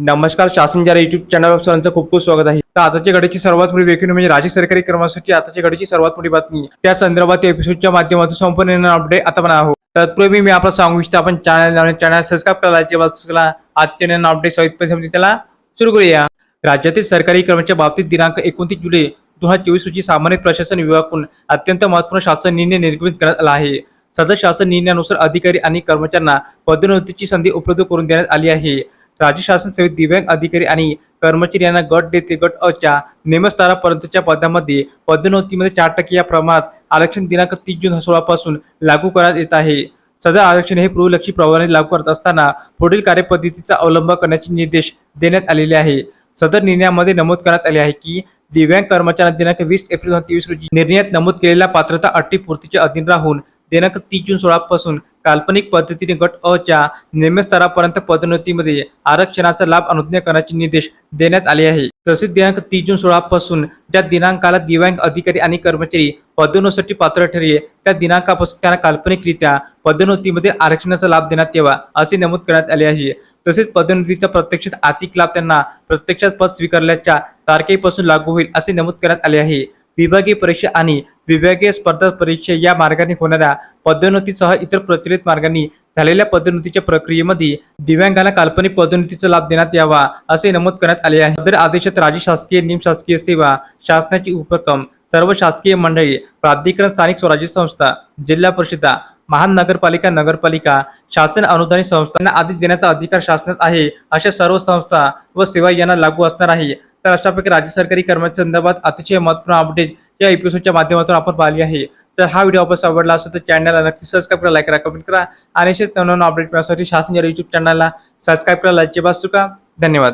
नमस्कार शासन जरा युट्यूब चॅनलवर सर्वांचं खूप खूप स्वागत आहे. तर आताच्या घडीची सर्वात मोठी वेगळी म्हणजे राज्य सरकारी कर्मचाऱ्यांसाठी आताच्या घडीची सर्वात मोठी बातमी. त्या संदर्भात एपिसोडच्या माध्यमातून संपूर्ण अपडेट आता पण आहोत. तत्पूर्वी मी आपला सांगू इच्छितो आपण चॅनल चॅनल सबस्क्राईब करायला आजच्या नवीन अपडेट सहित त्याला सुरू करूया. राज्यातील सरकारी कर्मचाऱ्या बाबतीत दिनांक एकोणतीस जुलै दोन हजार चोवीस रोजी सामान्य प्रशासन विभागाकडून अत्यंत महत्त्वपूर्ण शासन निर्णय निर्गमित करण्यात आला आहे. सदर शासन निर्णयानुसार अधिकारी आणि कर्मचाऱ्यांना पदोन्नतीची संधी उपलब्ध करून देण्यात आली आहे. राज्य शासन सेवेत दिव्यांग अधिकारी आणि कर्मचारी यांना गट देते ते गट अ च्या पदामध्ये पदोन्नतीमध्ये चार टक्के या प्रमाणात आरक्षण दिनांक तीस जून सोळा पासून लागू करण्यात येत आहे. सदर आरक्षण हे पूर्वलक्षी प्रभावाने लागू करत असताना पुढील कार्यपद्धतीचा अवलंब करण्याचे निर्देश देण्यात आलेले आहे. सदर निर्णयामध्ये नमूद करण्यात आले आहे की दिव्यांग कर्मचाऱ्यांना दिनांक वीस एप्रिल दोन तेवीस रोजी निर्णयात नमूद केलेल्या पात्रता अटी पूर्तीच्या अधीन राहून दिनांक तीस जून सोळापासून काल्पनिक पद्धतीने गट अ च्या निम्नस्तरापर्यंत पदोन्नतीमध्ये आरक्षणाचा लाभ अनुज्ञा करण्याचे निर्देश देण्यात आले आहे. तसेच दिनांक तीस जून सोळापासून ज्या दिनांकाला दिव्यांग अधिकारी आणि कर्मचारी पदोन्नतीसाठी पात्र ठरले त्या दिनांकापासून त्यांना काल्पनिकरित्या पदोन्नतीमध्ये आरक्षणाचा लाभ देण्यात यावा असे नमूद करण्यात आले आहे. तसेच पदोन्नतीचा प्रत्यक्षात आर्थिक लाभ त्यांना प्रत्यक्षात पद स्वीकारल्याच्या तारखेपासून लागू होईल असे नमूद करण्यात आले आहे. विभागीय परीक्षा आणि विभागीय स्पर्धा परीक्षा या मार्गाने होणाऱ्या पदोन्नतीसह इतर प्रचलित मार्गांनी झालेल्या पदोन्नतीच्या प्रक्रियेमध्ये दिव्यांगांना काल्पनिक पदोन्नतीचा लाभ देण्यात यावा असे नमूद करण्यात आले आहे. सदर आदेशात राज्य शासकीय निमशासकीय सेवा शासनाची उपक्रम सर्व शासकीय मंडळी प्राधिकरण स्थानिक स्वराज्य संस्था जिल्हा परिषदा महानगरपालिका नगरपालिका शासन अनुदानित संस्थांना आदेश देण्याचा अधिकार शासनात आहे. अशा सर्व संस्था व सेवा यांना लागू असणार आहे. तर अशा राज्य सरकारी कर्मचारी संदर्भात अतिशय महत्त्वपूर्ण अपडेट या एपिसोडच्या माध्यमातून आपण पाहिली आहे. जर हा व्हिडिओ आपण आवडला असेल तर चॅनलला नक्की सबस्क्राईब करा लाईक करा कमेंट करा. आणि असेच नवनवीन अपडेट मिळण्यासाठी शासन या युट्यूब चॅनलला सबस्क्राईब करा. लाईकचे बाजू का धन्यवाद.